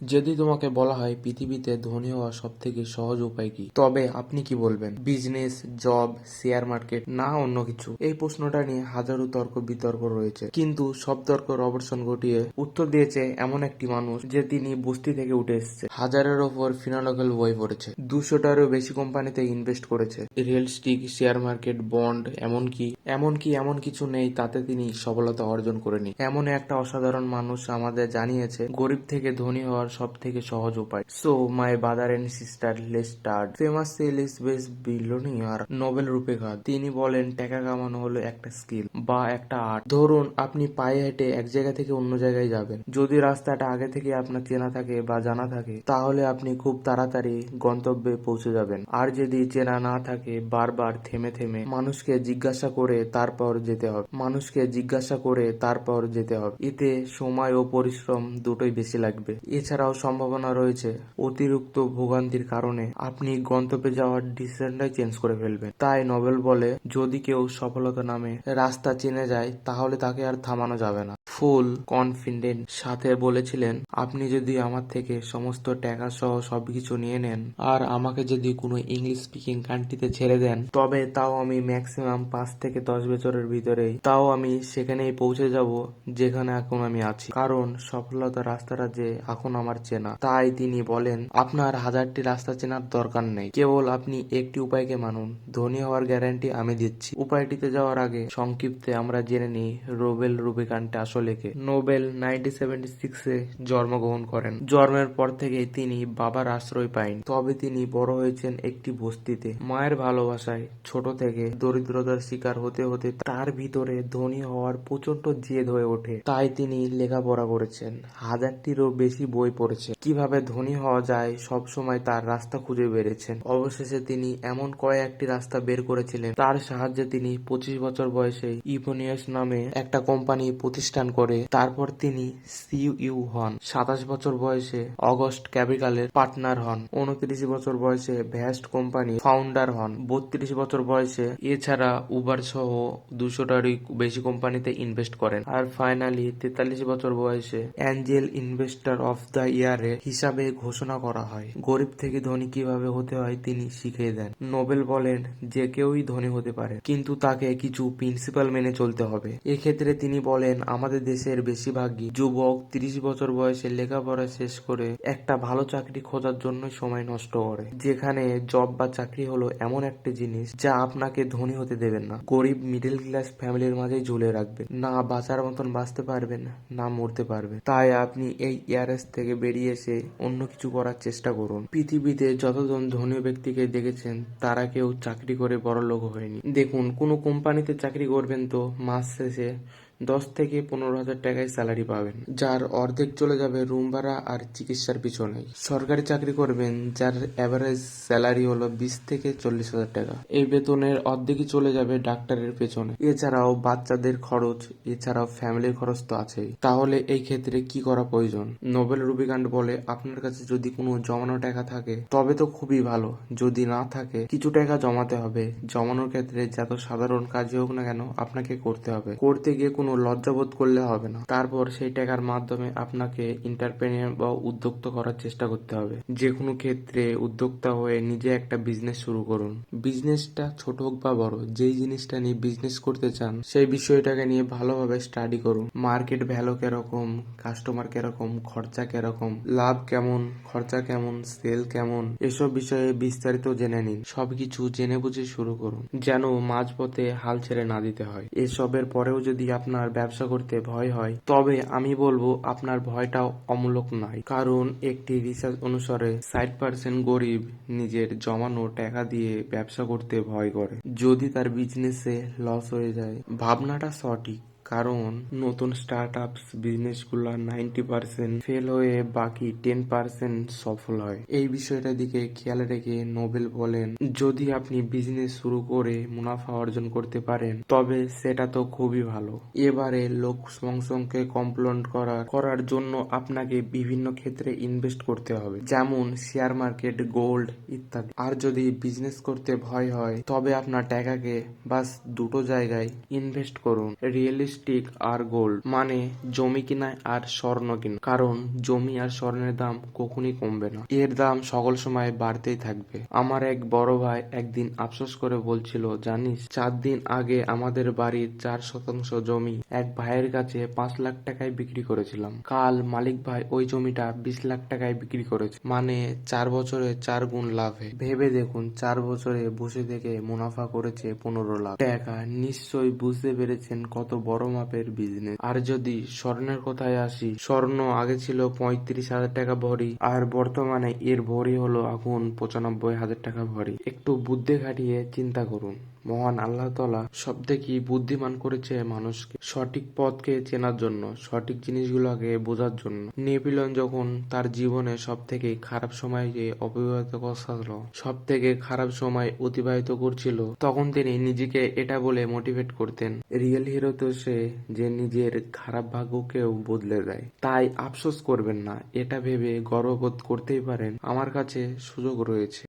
যদি তোমাকে বলা হয় পৃথিবীতে ধনী হওয়া সব থেকে সহজ উপায় কি? তবে আপনি কি বলবেন? বিজনেস, জব, শেয়ার মার্কেট, না অন্য কিছু? এই প্রশ্নটা নিয়ে হাজারো তর্ক বিতর্ক রয়েছে। কিন্তু সব তর্কের অবসান ঘটিয়ে উত্তর দিয়েছে এমন একটি মানুষ যে তিনি বস্তি থেকে উঠে এসেছে। হাজারের ওপর ফিনোলগেল বই পড়েছে। দুশোটারও বেশি কোম্পানিতে ইনভেস্ট করেছে। Real estate, share market, bond, এমনকি এমনকি এমন কিছু নেই তাতে তিনি সফলতা অর্জন করেনি। এমন একটা অসাধারণ মানুষ আমাদের জানিয়েছে, গরিব থেকে ধনী হওয়ার সব থেকে সহজ উপায়। So my brother and sister let's start famous সেলিস বেস বিলিয়নিয়ার নোবেল রূপেঘাত তিনি বলেন, টাকা কামানো হলো একটা স্কিল বা একটা আর্ট ধরুন, আপনি পায়ে হেঁটে এক জায়গা থেকে অন্য জায়গায় যাবেন। যদি রাস্তাটা আগে থেকে আপনার চেনা থাকে বা জানা থাকে, তাহলে আপনি খুব তাড়াতাড়ি গন্তব্যে পৌঁছে যাবেন। আর যদি চেনা না থাকে, বারবার থেমে থেমে মানুষকে জিজ্ঞাসা করে তারপর যেতে হবে। মানুষকে জিজ্ঞাসা করে তারপর যেতে হবে। এতে সময় ও পরিশ্রম দুটোই বেশি লাগবে। এছাড়াও সম্ভাবনা রয়েছে অতিরিক্ত ভোগান্তির কারণে আপনি গন্তব্যে যাওয়ার ডিসিশনটাই চেঞ্জ করে ফেলবেন। তাই নোবেল বলে যদি কেউ সফলতা নামে রাস্তা চিনে যায়, তাহলে তাকে আর থামানো যাবে না। ফুল কনফিডেন্ট সাথে বলেছিলেন, আপনি যদি আমার থেকে সমস্ত টাকা সহ সবকিছু নিয়ে নেন আর আমাকে যদি কোনো ইংলিশ স্পিকিং কান্ট্রিতে ছেড়ে দেন, তবে তাও আমি ম্যাক্সিমাম পাঁচ থেকে দশ বছরের ভিতরেই, তাও আমি সেখানেই পৌঁছে যাব যেখানে এখন আমি আছি। কারণ সফলতার রাস্তাটা যে এখন আমার চেনা। তাই তিনি বলেন, আপনার হাজারটি রাস্তা চেনার দরকার নেই। কেবল আপনি একটি উপায়কে মানুন। ধনী হওয়ার গ্যারান্টি আমি দিচ্ছি। উপায়টিতে যাওয়ার আগে সংক্ষিপ্তে আমরা জেনে নিই রোবেল রুবিকান্টে আসলে কে নোবেল নাইনটিন সেভেন্টি জন্মগ্রহণ করেন। জন্মের পর থেকে তিনি বাবার আশ্রয় পায়নি। তবে তিনি বড় হয়েছেন একটি বস্তিতে। মায়ের ভালোবাসায় ছোট থেকে দরিদ্রতার শিকার হতে হতে তার ভিতরে ধনী হওয়ার প্রচণ্ড জেদ হয়ে ওঠে। তাই তিনি লেখাপড়া করেছেন। হাজারটিরও বেশি বই পড়েছেন কীভাবে ধনী হওয়া যায়, সব সময় তার রাস্তা খুঁজে বেড়েছেন। অবশেষে তিনি এমন কয়েকটি রাস্তা বের করেছিলেন, তার সাহায্যে তিনি পঁচিশ বছর বয়সে ইভোনিয়াস নামে একটা কোম্পানি প্রতিষ্ঠান করে, তারপর তিনি সিইউ হন। সাতাশ বছর বয়সে অগস্ট ক্যাপিটালের পার্টনার হন। উনত্রিশ বছর বয়সে ভ্যাস্ট কোম্পানি ফাউন্ডার হন। বত্রিশ বছর বয়সে এছাড়া উবার সহ দুশোটারই বেশি কোম্পানিতে ইনভেস্ট করেন। আর ফাইনালি তেতাল্লিশ বছর বয়সে অ্যাঞ্জেল ইনভেস্টর অফ দ্য ইয়ারে হিসাবে ঘোষণা করা হয়। গরিব থেকে ধনী কীভাবে হতে হয় তিনি শিখিয়ে দেন। নোবেল বলেন যে কেউই ধনী হতে পারে, কিন্তু তাকে কিছু প্রিন্সিপাল মেনে চলতে হবে। এক্ষেত্রে তিনি বলেন, আমাদের দেশের বেশিরভাগই যুবক তিরিশ বছর বয়সে লেখাপড়া শেষ করে একটা ভালো চাকরি খোঁজার জন্য সময় নষ্ট করে। যেখানে জব বা চাকরি হলো এমন একটা জিনিস যা আপনাকে ধনী হতে দেবেন না। গরিব মিডল ক্লাস ফ্যামিলির মাঝে ঝুলে রাখবেন। না বাঁচার মতন বাঁচতে পারবেন, না মরতে পারবেন। তাই আপনি এই ইয়ারেস থেকে বেরিয়ে এসে অন্য কিছু করার চেষ্টা করুন। পৃথিবীতে যতজন ধনী ব্যক্তিকে দেখেছেন, তারা কেউ চাকরি করে বড় লোক হয়নি। দেখুন, কোনো কোম্পানিতে চাকরি করবেন তো মাস শেষে দশ থেকে পনেরো হাজার টাকায় স্যালারি পাবেন, যার অর্ধেক চলে যাবে রুম ভাড়া আর চিকিৎসার পিছনে। সরকারি চাকরি করবেন, যার অ্যাভারেজ স্যালারি হলো বিশ থেকে চল্লিশ হাজার টাকা। এই বেতনের অর্ধেকই চলে যাবে ডাক্তারের পেছনে। এছাড়াও বাচ্চাদের খরচ, এছাড়াও ফ্যামিলির খরচ তো আছেই। তাহলে এই ক্ষেত্রে কি করা প্রয়োজন? নোবেল রুবিকান্ড বলে, আপনার কাছে যদি কোনো জমানো টাকা থাকে, তবে তো খুবই ভালো। যদি না থাকে, কিছু টাকা জমাতে হবে। জমানোর ক্ষেত্রে যত সাধারণ কাজই হোক না কেন, আপনাকে করতে হবে। করতে গিয়ে কোনো লজ্জাবোধ করলে হবে না। তারপর সেই টাকার মাধ্যমে আপনাকে ইন্টারপ্রেনিয়ার বা উদ্যোক্তা করার চেষ্টা করতে হবে। যে কোনো ক্ষেত্রে উদ্যোক্তা হয়ে নিজে একটা বিজনেস শুরু করুন। বিজনেসটা ছোট হোক বা বড়, যেই জিনিসটা নিয়ে বিজনেস করতে চান, সেই বিষয়টাকে নিয়ে ভালোভাবে স্টাডি করুন। মার্কেট ভ্যালু কীরকম কাস্টমার কীরকম, খরচা কীরকম, লাভ কেমন, খরচা কেমন সেল কেমন, এসব বিষয়ে বিস্তারিত জেনে নিন। সবকিছু জেনে বুঝে শুরু করুন, যেন মাঝপথে হাল ছেড়ে না দিতে হয়। এসবের পরেও যদি আপনার ব্যবসা করতে ভয় হয়, তবে আমি বলব আপনার ভয়টাও অমূলক নয়। কারণ একটি রিসার্চ অনুসারে ষাট পার্সেন্ট গরিব নিজের জমানো টাকা দিয়ে ব্যবসা করতে ভয় করে। যদি তার বিজনেসে লস হয়ে যায়, ভাবনাটা সঠিক। কারণ নতুন স্টার্ট আপস বিজনেসগুলো নাইনটি পার্সেন্ট ফেল হয়ে বাকি টেন পার্সেন্ট সফল হয়। এই বিষয়টার দিকে খেয়াল রেখে নোবেল বলেন, যদি আপনি বিজনেস শুরু করে মুনাফা অর্জন করতে পারেন, তবে সেটা তো খুবই ভালো। এবারে লোক সংসংকে কমপ্লেন করার করার জন্য আপনাকে বিভিন্ন ক্ষেত্রে ইনভেস্ট করতে হবে। যেমন শেয়ার মার্কেট গোল্ড ইত্যাদি। আর যদি বিজনেস করতে ভয় হয়, তবে আপনার টাকাকে বাস দুটো জায়গায় ইনভেস্ট করুন। রিয়েল লিপস্টিক আর গোল্ড মানে জমি কিনায় আর স্বর্ণ কিনা। কারণ জমি আর স্বর্ণের দাম কখনই কমবে না। এর দাম সকল সময় বাড়তেই থাকবে। আমার এক বড় ভাই একদিন আফসোস করে বলছিল, জানিস, চার দিন আগে আমাদের বাড়ির চার শতাংশ জমি এক ভাইয়ের কাছে পাঁচ লাখ টাকায় বিক্রি করেছিলাম। কাল মালিক ভাই ওই জমিটা বিশ লাখ টাকায় বিক্রি করেছে। মানে চার বছরে চার গুণ লাভে। ভেবে দেখুন, চার বছরে বসে থেকে মুনাফা করেছে পনেরো লাখ। টাকা নিশ্চয়ই বুঝতে পেরেছেন কত বড় মাপের বিজনেস আর যদি স্বর্ণের কথায় আসি, স্বর্ণ আগে ছিল পঁয়ত্রিশ হাজার টাকা ভরি, আর বর্তমানে এর ভরি হলো এখন পঁচানব্বই হাজার টাকা ভরি। একটু বুদ্ধি খাটিয়ে চিন্তা করুন। মহান আল্লাহ তালা সব থেকে বুদ্ধিমান করেছে মানুষকে? সঠিক পথকে চেনার জন্য, সঠিক জিনিসগুলোকে বোঝার জন্য। নেপিলন যখন তার জীবনে সব থেকে খারাপ সময়কে অতিবাহিত করছিল সব থেকে খারাপ সময় অতিবাহিত করছিল, তখন তিনি নিজেকে এটা বলে মোটিভেট করতেন, রিয়েল হিরো তো সে যে নিজের খারাপ ভাগ্যকেও বদলে দেয়। তাই আফসোস করবেন না, এটা ভেবে গর্ববোধ করতেই পারেন, আমার কাছে সুযোগ রয়েছে।